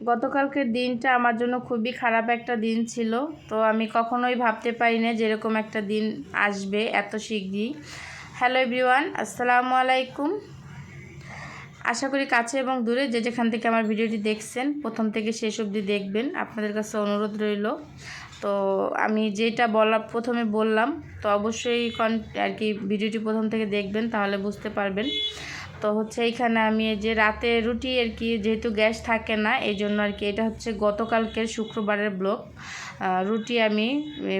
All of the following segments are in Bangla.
গতকালকের দিনটা আমার জন্য খুবই খারাপ একটা দিন ছিল, তো আমি কখনোই ভাবতে পারি না যেরকম একটা দিন আসবে এত শীঘ্রই হ্যালো এভরিওয়ান আসসালামু আলাইকুম। আশা করি কাছে এবং দূরে যে যেখান থেকে আমার ভিডিওটি দেখছেন, প্রথম থেকে শেষ অবধি দেখবেন, আপনাদের কাছে অনুরোধ রইল। তো আমি যেটা বলা, প্রথমে বললাম, তো অবশ্যই কন আর কি ভিডিওটি প্রথম থেকে দেখবেন, তাহলে বুঝতে পারবেন। তো হচ্ছে এইখানে আমি এই যে রাতে রুটি আর কি, যেহেতু গ্যাস থাকে না এই জন্য আর কি এটা হচ্ছে গতকালকের শুক্রবারের ব্লগ। রুটি আমি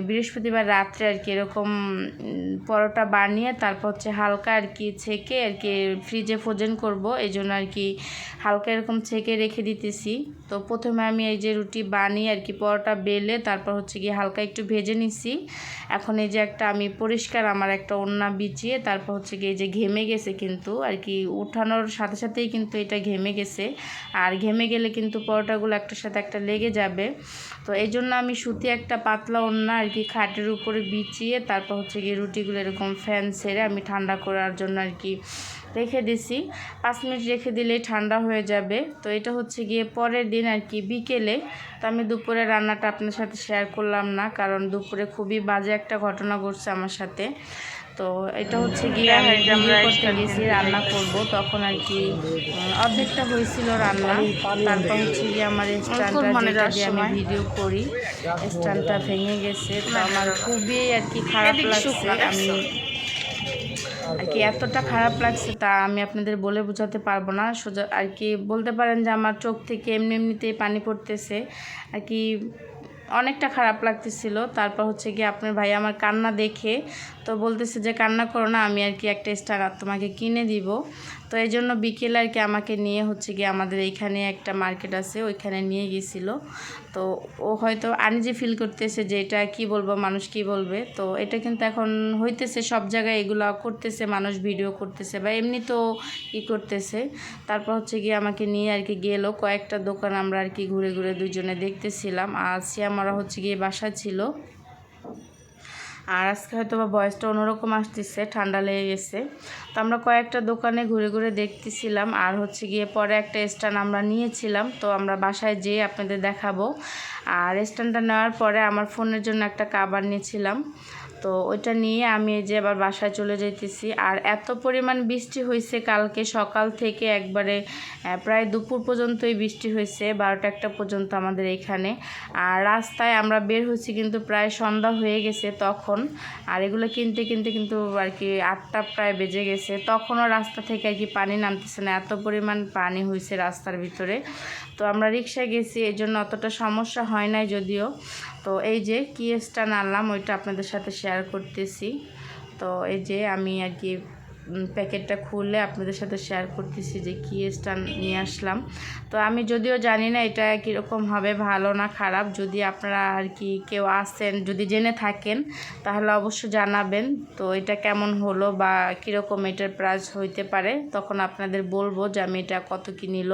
বৃহস্পতিবার রাত্রে আর কি এরকম পরোটা বানিয়ে তারপর হচ্ছে হালকা আর কি ছেঁকে আর কি ফ্রিজে ফ্রোজেন করব এই জন্য আর কি হালকা এরকম ছেঁকে রেখে দিতেছি। তো প্রথমে আমি এই যে রুটি বানিয়ে আর কি পরোটা বেলে তারপর হচ্ছে গিয়ে হালকা একটু ভেজে নিছি। এখন এই যে একটা আমি পরিষ্কার আমার একটা ওড়না বিছিয়ে তারপর হচ্ছে গিয়ে এই যে ঘেমে গেছে কিন্তু আর কি উঠানোর সাথে সাথেই কিন্তু এটা ঘেমে গেছে। আর ঘেমে গেলে কিন্তু পরোটাগুলো একটার সাথে একটা লেগে যাবে। তো এই জন্য আমি সুতি একটা পাতলা ওড়না আর কি খাটের উপরে বিছিয়ে তারপর হচ্ছে গিয়ে রুটিগুলো এরকম ফ্যান ছেড়ে আমি ঠান্ডা করার জন্য আর কি রেখে দিছি। পাঁচ মিনিট রেখে দিলেই ঠান্ডা হয়ে যাবে। তো এটা হচ্ছে গিয়ে পরের দিন আর কি বিকেলে। তো আমি দুপুরে রান্নাটা আপনার সাথে শেয়ার করলাম না, কারণ দুপুরে খুবই বাজে একটা ঘটনা ঘটছে আমার সাথে। তো এটা হচ্ছে গিয়ে আমি ভিডিও করতে গেছি রান্না করব। তখন আর কি অর্ধেকটা হয়েছিল রান্না। তারপর হচ্ছে গিয়ে আমার স্ট্যান্ডটা দিয়ে আমি ভিডিও করি স্ট্যান্ডটা ভেঙে গেছে। তো আমার খুবই আর কি খারাপ লাগছে। আমি আর কি এতটা খারাপ লাগছে তা আমি আপনাদের বলে বোঝাতে পারব না। সোজা আর কি বলতে পারেন যে আমার চোখ থেকে এমনি এমনিতেই পানি পড়তেছে। আর কি অনেকটা খারাপ লাগতেছিল। তারপর হচ্ছে কি আপনার ভাই আমার কান্না দেখে তো বলতেছে যে, কান্না করো না, আমি আর কি একটা স্টার তোমাকে কিনে দিব। তো এই জন্য বিকেলে আর কি আমাকে নিয়ে হচ্ছে গিয়ে আমাদের এইখানে একটা মার্কেট আছে, ওইখানে নিয়ে গিয়েছিল তো ও হয়তো আনজি ফিল করতেছে যে এটা কি বলব, মানুষ কি বলবে, তো এটা কিন্তু এখন হইতেছে সব জায়গায় এগুলো করতেছে, মানুষ ভিডিও করতেছে বা এমনি তো ই করতেছে। তারপর হচ্ছে গিয়ে আমাকে নিয়ে আর কি গেলো, কয়েকটা দোকান আমরা আর কি ঘুরে ঘুরে দুজনে দেখতেছিলাম। আর সিয়ামারা হচ্ছে গিয়ে বাসা ছিল। আর আজকে হয়তো বা বয়সটা অন্যরকম আসতেছে, ঠান্ডা লেগে গেছে। তো আমরা কয়েকটা দোকানে ঘুরে ঘুরে দেখতেছিলাম, আর হচ্ছে গিয়ে পরে একটা স্ট্যান্ড আমরা নিয়েছিলাম। তো আমরা বাসায় যেয়ে আপনাদের দেখাবো। আর স্ট্যান্ডটা নেওয়ার পরে আমার ফোনের জন্য একটা কাবার নিয়েছিলাম। তো ওইটা নিয়ে আমি এই যে আবার বাসায় চলে যেতেছি আর এত পরিমাণ বৃষ্টি হয়েছে কালকে সকাল থেকে একবারে প্রায় দুপুর পর্যন্তই বৃষ্টি হয়েছে বারোটা একটা পর্যন্ত আমাদের এখানে। আর রাস্তায় আমরা বের হয়েছি কিন্তু প্রায় সন্ধ্যা হয়ে গেছে তখন। আর এগুলো কিনতে কিনতে কিন্তু আর কি আটটা প্রায় বেজে গেছে। তখনও রাস্তা থেকে আর কি পানি নামতেছে না, এত পরিমাণ পানি হয়েছে রাস্তার ভিতরে। তো আমরা রিক্সায় গেছি এই জন্য অতটা সমস্যা হয় নাই যদিও। তো এই যে কিয়েসটা নাড়লাম, ওইটা আপনাদের সাথে শেয়ার করতেছি। তো এই যে আমি আর কি প্যাকেটটা খুললে আপনাদের সাথে শেয়ার করতেছি যে কিয়েসটা নিয়ে আসলাম। তো আমি যদিও জানি না এটা কীরকম হবে, ভালো না খারাপ। যদি আপনারা আর কি কেউ আসেন, যদি জেনে থাকেন, তাহলে অবশ্য জানাবেন। তো এটা কেমন হলো বা কীরকম এটার প্রাইস হইতে পারে, তখন আপনাদের বলব যে আমি এটা কত কি নিল।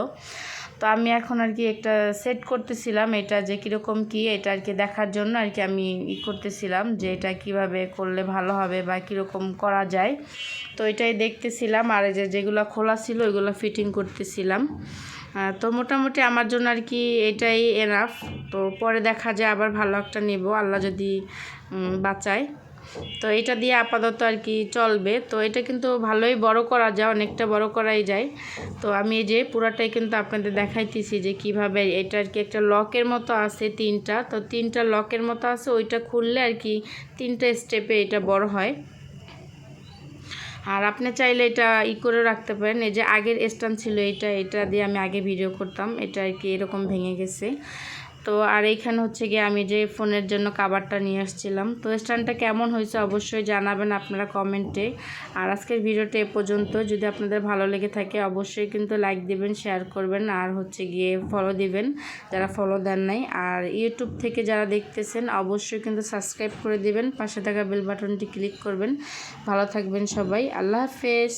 তো আমি এখন আর কি একটা সেট করতেছিলাম এটা যে কীরকম কি এটা আর কি দেখার জন্য আর কি আমি ই করতেছিলাম যে এটা কীভাবে করলে ভালো হবে বা কীরকম করা যায়। তো এটাই দেখতেছিলাম আর যে যেগুলো খোলা ছিল ওইগুলো ফিটিং করতেছিলাম। তো মোটামুটি আমার জন্য আর কি এটাই এনাফ তো পরে দেখা যায় আবার ভালো একটা নেব, আল্লাহ যদি বাঁচায়। তো এটা দিয়ে আপাতত আর কি চলবে। তো এটা কিন্তু ভালোই বড় করা যায়, অনেকটা বড় করাই যায়। তো আমি এই যে পুরাটাই কিন্তু আপনাদের দেখাইতেছি যে কীভাবে এটা আর কি একটা লকের মতো আছে তিনটা। তো তিনটা লকের মতো আছে, ওইটা খুললে আর কি তিনটা স্টেপে এটা বড় হয়। আর আপনি চাইলে এটা ই করে রাখতে পারেন। এই যে আগের স্ট্যান্ড ছিল এটা এটা দিয়ে আমি আগে ভিডিও করতাম। এটা আর কি এরকম ভেঙে গেছে। তো আর এইখানে হচ্ছে গিয়ে আমি যে ফোনের জন্য কাবারটা নিয়ে আসছিলাম, তো স্ট্যান্ডটা কেমন হয়েছে অবশ্যই জানাবেন আপনারা কমেন্টে। আর আজকের ভিডিওটা এ পর্যন্ত, যদি আপনাদের ভালো লেগে থাকে অবশ্যই কিন্তু লাইক দিবেন, শেয়ার করবেন, আর হচ্ছে গিয়ে ফলো দিবেন যারা ফলো দেন নাই। আর ইউটিউব থেকে যারা দেখতেছেন অবশ্যই কিন্তু সাবস্ক্রাইব করে দিবেন, পাশে থাকা বেল বাটনটি ক্লিক করবেন। ভালো থাকবেন সবাই, আল্লাহ হাফেজ।